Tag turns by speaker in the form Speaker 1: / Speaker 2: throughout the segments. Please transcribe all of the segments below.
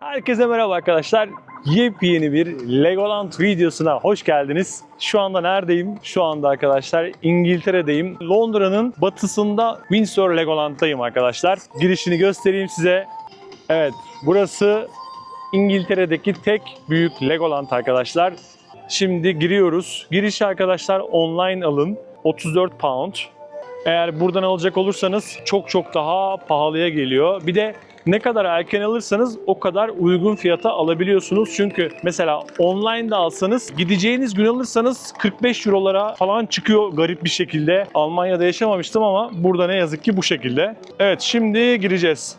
Speaker 1: Herkese merhaba arkadaşlar. Yepyeni bir Legoland videosuna hoş geldiniz. Şu anda neredeyim? Şu anda arkadaşlar İngiltere'deyim. Londra'nın batısında Windsor Legoland'dayım arkadaşlar. Girişini göstereyim size. Evet, burası İngiltere'deki tek büyük Legoland arkadaşlar. Şimdi giriyoruz. Giriş arkadaşlar online alın. 34 pound. Eğer buradan alacak olursanız çok çok daha pahalıya geliyor. Bir de ne kadar erken alırsanız o kadar uygun fiyata alabiliyorsunuz. Çünkü mesela online'da alsanız gideceğiniz gün alırsanız 45 eurolara falan çıkıyor garip bir şekilde. Almanya'da yaşamamıştım ama burada ne yazık ki bu şekilde. Evet şimdi gireceğiz.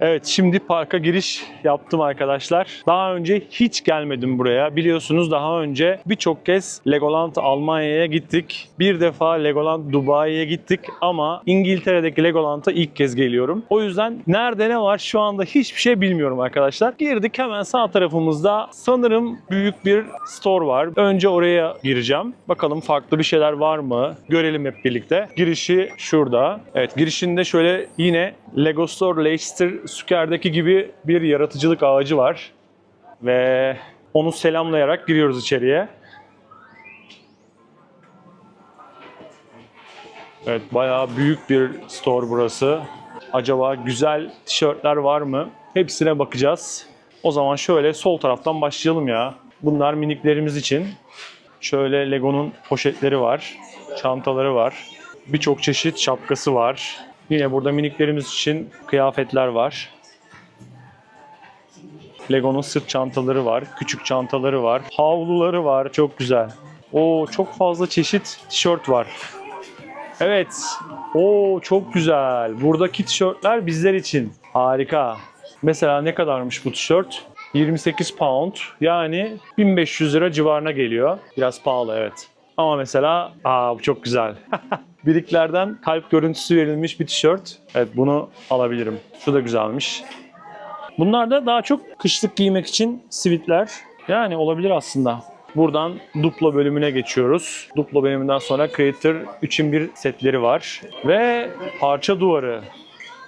Speaker 1: Evet şimdi parka giriş yaptım arkadaşlar. Daha önce hiç gelmedim buraya. Biliyorsunuz daha önce birçok kez Legoland Almanya'ya gittik. Bir defa Legoland Dubai'ye gittik ama İngiltere'deki Legoland'a ilk kez geliyorum. O yüzden nerede ne var şu anda hiçbir şey bilmiyorum arkadaşlar. Girdik hemen sağ tarafımızda sanırım büyük bir store var. Önce oraya gireceğim. Bakalım farklı bir şeyler var mı? Görelim hep birlikte. Girişi şurada. Evet girişinde şöyle yine Lego Store Leicester Square'daki gibi bir yaratıcılık ağacı var. Ve onu selamlayarak giriyoruz içeriye. Evet bayağı büyük bir store burası. Acaba güzel tişörtler var mı? Hepsine bakacağız. O zaman şöyle sol taraftan başlayalım ya. Bunlar miniklerimiz için. Şöyle Lego'nun poşetleri var. Çantaları var. Birçok çeşit şapkası var. Yine burada miniklerimiz için kıyafetler var. Lego'nun sırt çantaları var. Küçük çantaları var. Havluları var. Çok güzel. Oo çok fazla çeşit tişört var. Evet. Oo çok güzel. Buradaki tişörtler bizler için. Harika. Mesela ne kadarmış bu tişört? 28 pound. Yani 1500 lira civarına geliyor. Biraz pahalı evet. Ama mesela aa bu çok güzel. Biriklerden kalp görüntüsü verilmiş bir tişört. Evet bunu alabilirim. Şu da güzelmiş. Bunlar da daha çok kışlık giymek için sivitler. Yani olabilir aslında. Buradan Duplo bölümüne geçiyoruz. Duplo bölümünden sonra Creator 3'in 1 setleri var. Ve parça duvarı.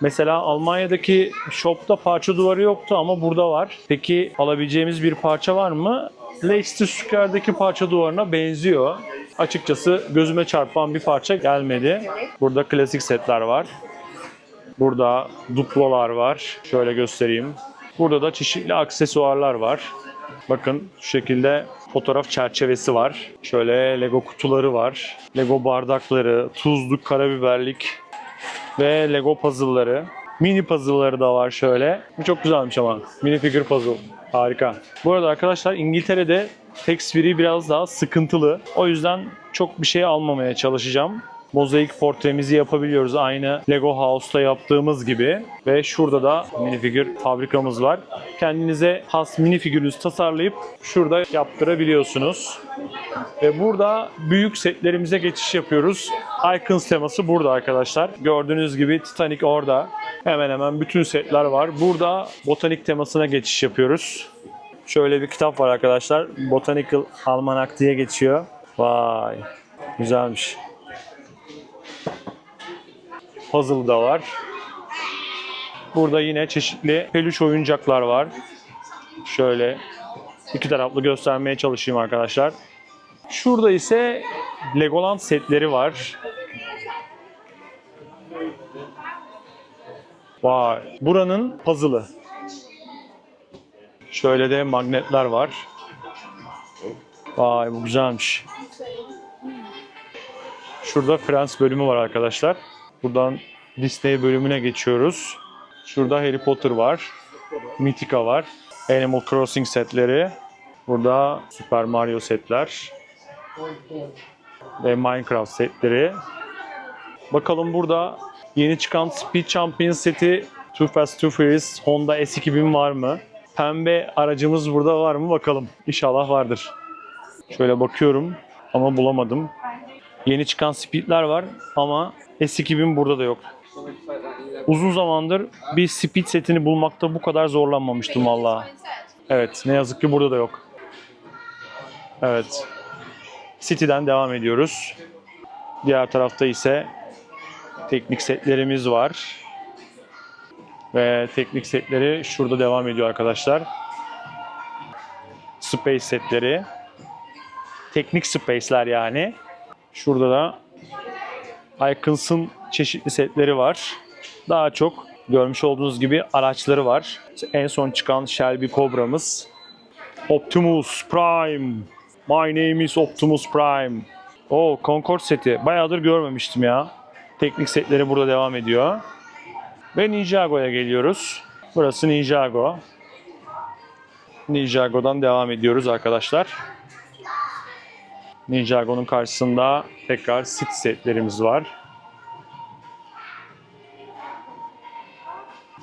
Speaker 1: Mesela Almanya'daki shopta parça duvarı yoktu ama burada var. Peki alabileceğimiz bir parça var mı? Leicester Square'daki parça duvarına benziyor. Açıkçası gözüme çarpan bir parça gelmedi. Burada klasik setler var. Burada duplolar var. Şöyle göstereyim. Burada da çeşitli aksesuarlar var. Bakın şu şekilde fotoğraf çerçevesi var. Şöyle Lego kutuları var. Lego bardakları, tuzluk, karabiberlik ve Lego puzzle'ları. Mini puzzle'ları da var şöyle. Bu çok güzelmiş ama. Mini figür puzzle. Harika. Bu arada arkadaşlar İngiltere'de tax free biraz daha sıkıntılı. O yüzden çok bir şey almamaya çalışacağım. Mozaik portremizi yapabiliyoruz aynı Lego House'ta yaptığımız gibi. Ve şurada da minifigür fabrikamız var. Kendinize has minifigürünüzü tasarlayıp şurada yaptırabiliyorsunuz. Ve burada büyük setlerimize geçiş yapıyoruz. Icons teması burada arkadaşlar. Gördüğünüz gibi Titanic orada. Hemen hemen bütün setler var. Burada botanik temasına geçiş yapıyoruz. Şöyle bir kitap var arkadaşlar. Botanical Almanac diye geçiyor. Vay. Güzelmiş. Puzzle da var. Burada yine çeşitli peluş oyuncaklar var. Şöyle iki taraflı göstermeye çalışayım arkadaşlar. Şurada ise Legoland setleri var. Vay. Buranın puzzle'ı. Şöyle de magnetler var. Vay bu güzelmiş. Şurada Friends bölümü var arkadaşlar. Buradan Disney bölümüne geçiyoruz. Şurada Harry Potter var. Mythica var. Animal Crossing setleri. Burada Super Mario setler. Ve Minecraft setleri. Bakalım burada yeni çıkan Speed Champion seti Too Fast Too Furious Honda S2000 var mı? Pembe aracımız burada var mı bakalım. İnşallah vardır. Şöyle bakıyorum ama bulamadım. Yeni çıkan Speed'ler var ama S2000 burada da yok. Uzun zamandır bir Speed setini bulmakta bu kadar zorlanmamıştım valla. Evet ne yazık ki burada da yok. Evet. City'den devam ediyoruz. Diğer tarafta ise teknik setlerimiz var. Ve teknik setleri şurada devam ediyor arkadaşlar. Space setleri. Teknik space'ler yani. Şurada da Icons'ın çeşitli setleri var. Daha çok görmüş olduğunuz gibi araçları var. En son çıkan Shelby Cobra'mız. Optimus Prime. My name is Optimus Prime. O Concorde seti. Bayağıdır görmemiştim ya. Teknik setleri burada devam ediyor. Ve Ninjago'ya geliyoruz. Burası Ninjago. Ninjago'dan devam ediyoruz arkadaşlar. Ninjago'nun karşısında tekrar sit setlerimiz var.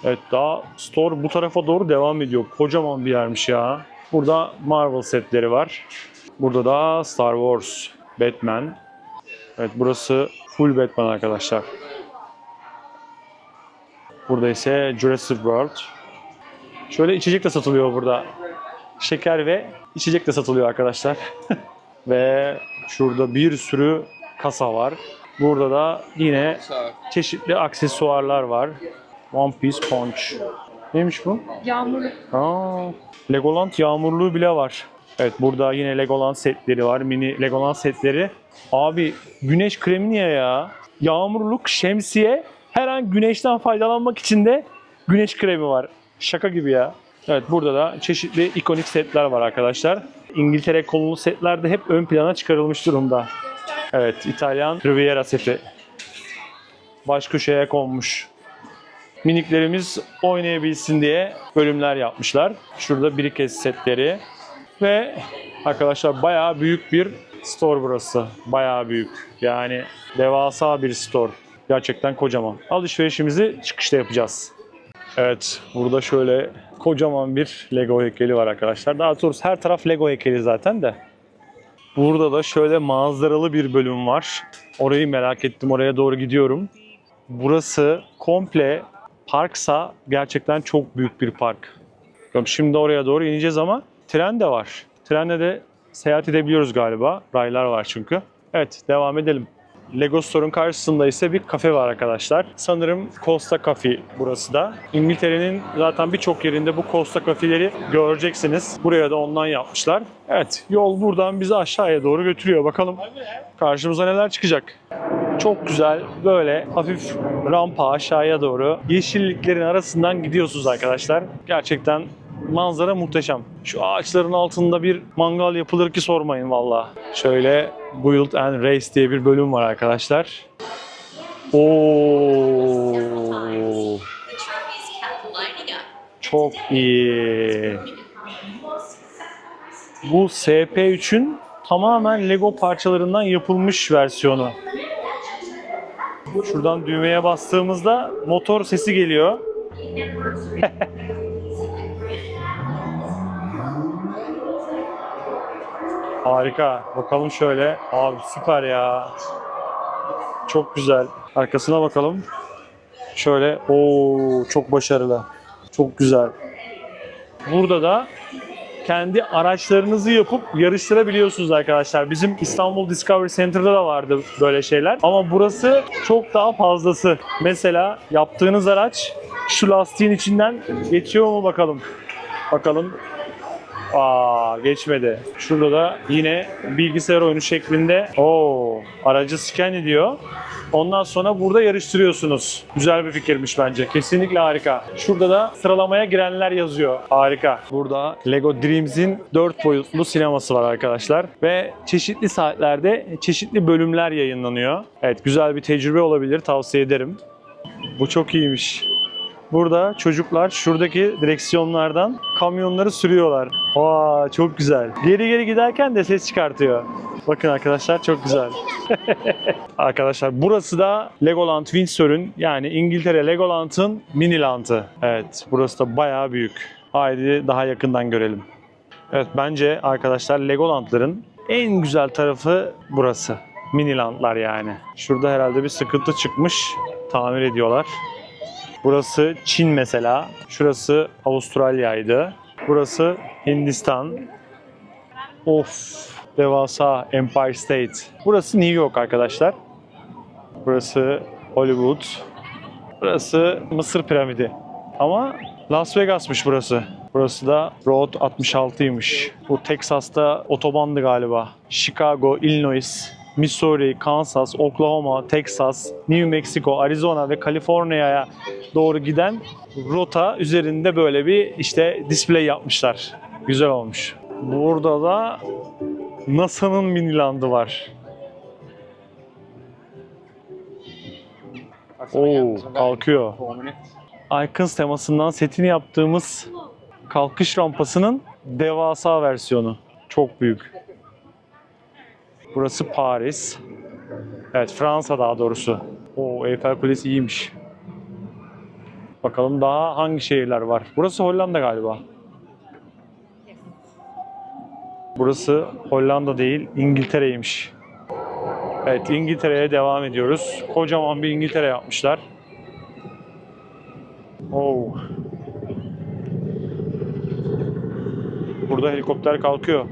Speaker 1: Evet daha store bu tarafa doğru devam ediyor. Kocaman bir yermiş ya. Burada Marvel setleri var. Burada da Star Wars, Batman. Evet burası full Batman arkadaşlar. Burada ise Jurassic World. Şöyle içecek de satılıyor burada. Şeker ve içecek de satılıyor arkadaşlar. ve şurada bir sürü kasa var. Burada da yine çeşitli aksesuarlar var. One Piece Punch. Neymiş bu?
Speaker 2: Yağmurlu.
Speaker 1: Aa, Legoland yağmurluğu bile var. Evet burada yine Legoland setleri var. Mini Legoland setleri. Abi güneş kremi niye ya? Yağmurluk, şemsiye. Her an güneşten faydalanmak için de güneş kremi var. Şaka gibi ya. Evet burada da çeşitli ikonik setler var arkadaşlar. İngiltere kolonu setler de hep ön plana çıkarılmış durumda. Evet İtalyan Riviera seti. Baş köşeye konmuş miniklerimiz oynayabilsin diye bölümler yapmışlar. Şurada bir kez setleri ve arkadaşlar bayağı büyük bir store burası. Bayağı büyük. Yani devasa bir store. Gerçekten kocaman. Alışverişimizi çıkışta yapacağız. Evet, burada şöyle kocaman bir Lego heykeli var arkadaşlar. Daha doğrusu her taraf Lego heykeli zaten de. Burada da şöyle manzaralı bir bölüm var. Orayı merak ettim. Oraya doğru gidiyorum. Burası komple parksa gerçekten çok büyük bir park. Şimdi oraya doğru ineceğiz ama tren de var. Trenle de seyahat edebiliyoruz galiba. Raylar var çünkü. Evet devam edelim. Lego Store'un karşısında ise bir kafe var arkadaşlar. Sanırım Costa Cafe burası da. İngiltere'nin zaten birçok yerinde bu Costa Cafe'leri göreceksiniz. Buraya da ondan yapmışlar. Evet yol buradan bizi aşağıya doğru götürüyor. Bakalım karşımıza neler çıkacak. Çok güzel böyle hafif rampa aşağıya doğru yeşilliklerin arasından gidiyorsunuz arkadaşlar. Gerçekten manzara muhteşem. Şu ağaçların altında bir mangal yapılır ki sormayın valla. Şöyle Build and Race diye bir bölüm var arkadaşlar. Oo, çok iyi. Bu SP3'ün tamamen Lego parçalarından yapılmış versiyonu. Şuradan düğmeye bastığımızda motor sesi geliyor. Harika. Bakalım şöyle. Abi süper ya. Çok güzel. Arkasına bakalım. Şöyle. Oo çok başarılı. Çok güzel. Burada da kendi araçlarınızı yapıp yarıştırabiliyorsunuz arkadaşlar. Bizim İstanbul Discovery Center'da da vardı böyle şeyler. Ama burası çok daha fazlası. Mesela yaptığınız araç şu lastiğin içinden geçiyor mu bakalım. Bakalım. Aa geçmedi. Şurada da yine bilgisayar oyunu şeklinde o aracı scan ediyor. Ondan sonra burada yarıştırıyorsunuz. Güzel bir fikirmiş bence. Kesinlikle harika. Şurada da sıralamaya girenler yazıyor. Harika. Burada Lego Dreams'in 4 boyutlu sineması var arkadaşlar. Ve çeşitli saatlerde çeşitli bölümler yayınlanıyor. Evet güzel bir tecrübe olabilir. Tavsiye ederim. Bu çok iyiymiş. Burada çocuklar şuradaki direksiyonlardan kamyonları sürüyorlar. Aa çok güzel. Geri geri giderken de ses çıkartıyor. Bakın arkadaşlar çok güzel. arkadaşlar burası da Legoland Windsor'un yani İngiltere Legoland'ın mini lantı. Evet burası da bayağı büyük. Haydi daha yakından görelim. Evet bence arkadaşlar Legoland'ların en güzel tarafı burası. Mini landlar yani. Şurada herhalde bir sıkıntı çıkmış. Tamir ediyorlar. Burası Çin mesela. Şurası Avustralya'ydı. Burası Hindistan. Of devasa Empire State. Burası New York arkadaşlar. Burası Hollywood. Burası Mısır piramidi. Ama Las Vegas'mış burası. Burası da Road 66'ymış. Bu Texas'ta otobandı galiba. Chicago, Illinois, Missouri, Kansas, Oklahoma, Texas, New Mexico, Arizona ve Kaliforniya'ya doğru giden rota üzerinde böyle bir işte display yapmışlar. Güzel olmuş. Burada da NASA'nın minilandı var. Oo, kalkıyor. Icons temasından setini yaptığımız kalkış rampasının devasa versiyonu. Çok büyük. Burası Paris. Evet Fransa daha doğrusu. O Eiffel Kulesi iyiymiş. Bakalım daha hangi şehirler var. Burası Hollanda galiba. Burası Hollanda değil, İngiltere'ymiş. Evet, İngiltere'ye devam ediyoruz. Kocaman bir İngiltere yapmışlar. Oo. Burada helikopter kalkıyor.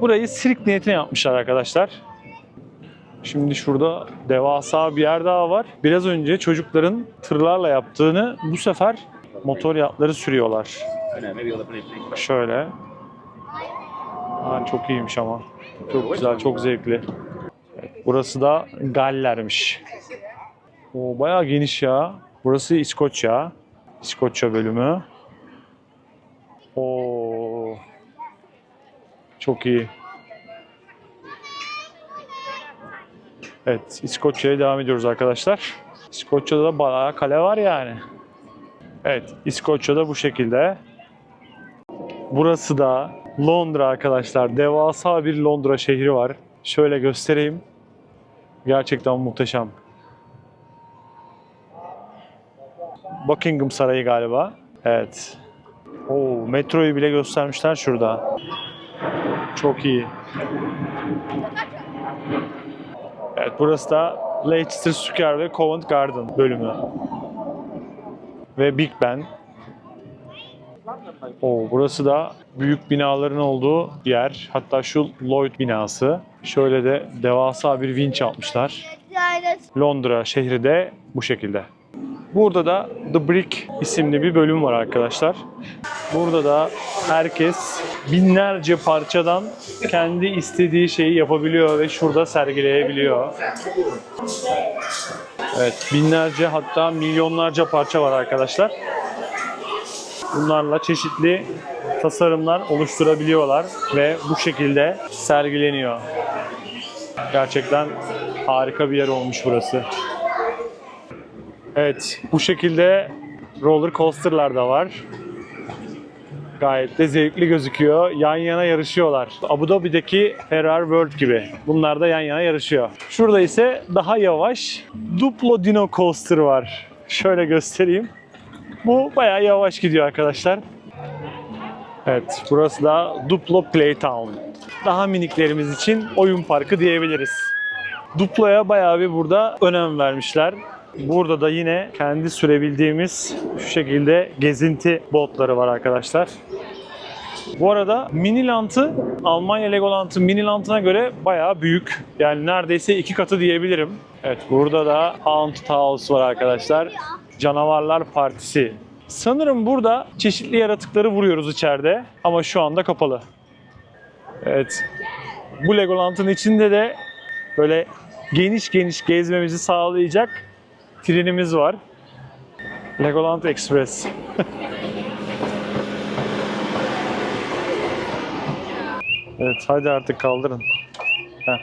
Speaker 1: Burayı sirk niyetine yapmışlar arkadaşlar. Şimdi şurada devasa bir yer daha var. Biraz önce çocukların tırlarla yaptığını bu sefer motor yatları sürüyorlar. Şöyle. Ha, çok iyiymiş ama. Çok güzel, çok zevkli. Burası da Galler'miş. O bayağı geniş ya. Burası İskoçya. İskoçya bölümü. Çok iyi. Evet, İskoçya'ya devam ediyoruz arkadaşlar. İskoçya'da da bayağı kale var yani. Evet, İskoçya'da bu şekilde. Burası da Londra arkadaşlar. Devasa bir Londra şehri var. Şöyle göstereyim. Gerçekten muhteşem. Buckingham Sarayı galiba. Evet. Oo, metroyu bile göstermişler şurada. Çok iyi. Evet burası da Leicester Square ve Covent Garden bölümü. Ve Big Ben. Oo, burası da büyük binaların olduğu yer. Hatta şu Lloyd binası. Şöyle de devasa bir vinç yapmışlar. Londra şehri de bu şekilde. Burada da The Brick isimli bir bölüm var arkadaşlar. Burada da herkes binlerce parçadan kendi istediği şeyi yapabiliyor ve şurada sergileyebiliyor. Evet, binlerce hatta milyonlarca parça var arkadaşlar. Bunlarla çeşitli tasarımlar oluşturabiliyorlar ve bu şekilde sergileniyor. Gerçekten harika bir yer olmuş burası. Evet, bu şekilde roller coaster'lar da var. Gayet de zevkli gözüküyor. Yan yana yarışıyorlar. Abu Dhabi'deki Ferrari World gibi. Bunlar da yan yana yarışıyor. Şurada ise daha yavaş Duplo Dino Coaster var. Şöyle göstereyim. Bu bayağı yavaş gidiyor arkadaşlar. Evet, burası da Duplo Playtown. Daha miniklerimiz için oyun parkı diyebiliriz. Duplo'ya bayağı bir burada önem vermişler. Burada da yine kendi sürebildiğimiz şu şekilde gezinti botları var arkadaşlar. Bu arada Miniland'ı Almanya Legoland'ın Miniland'ına göre bayağı büyük. Yani neredeyse iki katı diyebilirim. Evet burada da Haunted House var arkadaşlar. Canavarlar Partisi. Sanırım burada çeşitli yaratıkları vuruyoruz içeride ama şu anda kapalı. Evet. Bu Legoland'ın içinde de böyle geniş geniş gezmemizi sağlayacak trenimiz var. Legoland Express. evet hadi artık kaldırın. Heh.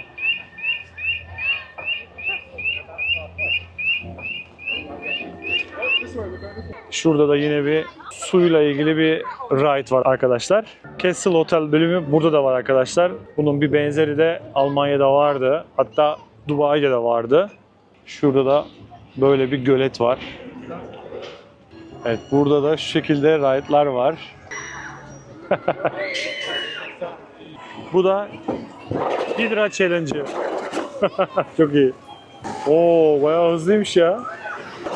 Speaker 1: Şurada da yine bir suyla ilgili bir ride var arkadaşlar. Castle Hotel bölümü burada da var arkadaşlar. Bunun bir benzeri de Almanya'da vardı. Hatta Dubai'de de vardı. Şurada da böyle bir gölet var. Evet burada da şu şekilde ride'lar var. Bu da Hydra Challenge'ı. Çok iyi. Oo bayağı hızlıymış ya.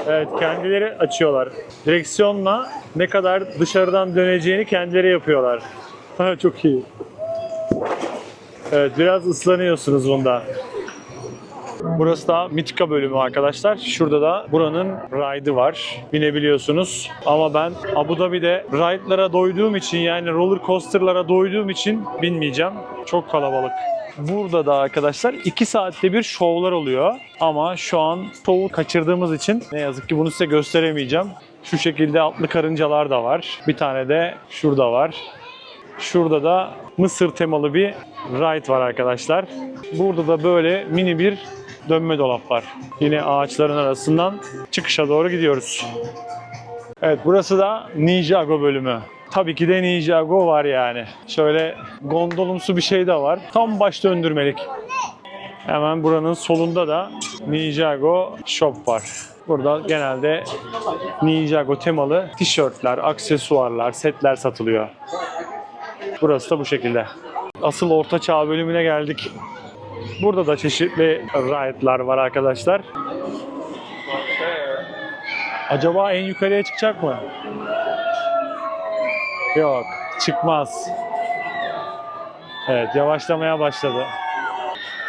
Speaker 1: Evet kendileri açıyorlar. Direksiyonla ne kadar dışarıdan döneceğini kendileri yapıyorlar. Çok iyi. Evet biraz ıslanıyorsunuz bunda. Burası da Mitika bölümü arkadaşlar. Şurada da buranın ride'ı var. Binebiliyorsunuz. Ama ben Abu Dhabi'de ride'lara doyduğum için yani roller coaster'lara doyduğum için binmeyeceğim. Çok kalabalık. Burada da arkadaşlar 2 saatte bir şovlar oluyor. Ama şu an şovu kaçırdığımız için ne yazık ki bunu size gösteremeyeceğim. Şu şekilde atlı karıncalar da var. Bir tane de şurada var. Şurada da Mısır temalı bir ride var arkadaşlar. Burada da böyle mini bir dönme dolap var. Yine ağaçların arasından çıkışa doğru gidiyoruz. Evet burası da Ninjago bölümü. Tabii ki de Ninjago var yani. Şöyle gondolumsu bir şey de var. Tam baş döndürmelik. Hemen buranın solunda da Ninjago Shop var. Burada genelde Ninjago temalı tişörtler, aksesuarlar, setler satılıyor. Burası da bu şekilde. Asıl orta çağ bölümüne geldik. Burada da çeşitli ride'lar var arkadaşlar. Acaba en yukarıya çıkacak mı? Yok, çıkmaz. Evet, yavaşlamaya başladı.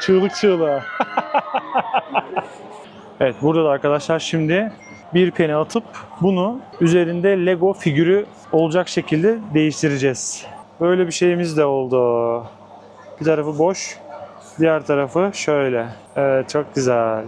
Speaker 1: Çığlık çığlığa. evet, burada da arkadaşlar şimdi bir peni atıp bunu üzerinde Lego figürü olacak şekilde değiştireceğiz. Böyle bir şeyimiz de oldu. Bir tarafı boş, diğer tarafı şöyle. Evet, çok güzel.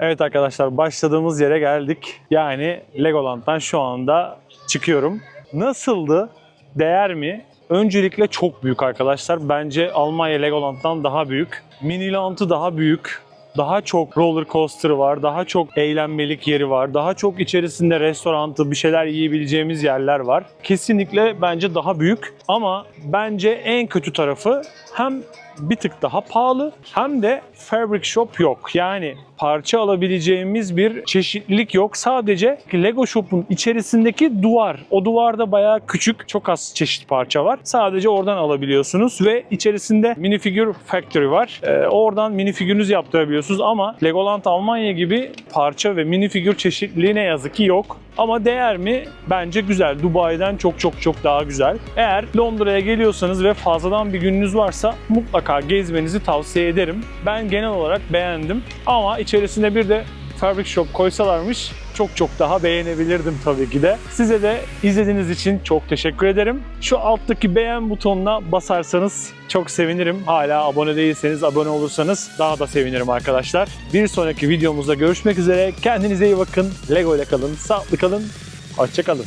Speaker 1: Evet arkadaşlar başladığımız yere geldik. Yani Legoland'dan şu anda çıkıyorum. Nasıldı? Değer mi? Öncelikle çok büyük arkadaşlar. Bence Almanya Legoland'dan daha büyük. Miniland'ı daha büyük. Daha çok roller coaster var, daha çok eğlenmelik yeri var, daha çok içerisinde restorantı, bir şeyler yiyebileceğimiz yerler var. Kesinlikle bence daha büyük ama bence en kötü tarafı hem bir tık daha pahalı hem de fabric shop yok. Yani parça alabileceğimiz bir çeşitlilik yok. Sadece Lego Shop'un içerisindeki duvar. O duvarda bayağı küçük, çok az çeşit parça var. Sadece oradan alabiliyorsunuz ve içerisinde minifigür factory var. Ee, oradan minifigürünüzü yaptırabiliyorsunuz ama Legoland Almanya gibi parça ve minifigür çeşitliliği ne yazık ki yok. Ama değer mi? Bence güzel. Dubai'den çok çok çok daha güzel. Eğer Londra'ya geliyorsanız ve fazladan bir gününüz varsa mutlaka gezmenizi tavsiye ederim. Ben genel olarak beğendim. Ama içerisinde bir de Fabric Shop koysalarmış çok çok daha beğenebilirdim tabii ki de. Size de izlediğiniz için çok teşekkür ederim. Şu alttaki beğen butonuna basarsanız çok sevinirim. Hala abone değilseniz abone olursanız daha da sevinirim arkadaşlar. Bir sonraki videomuzda görüşmek üzere. Kendinize iyi bakın. Lego ile kalın, sağlıklı kalın. Hoşçakalın.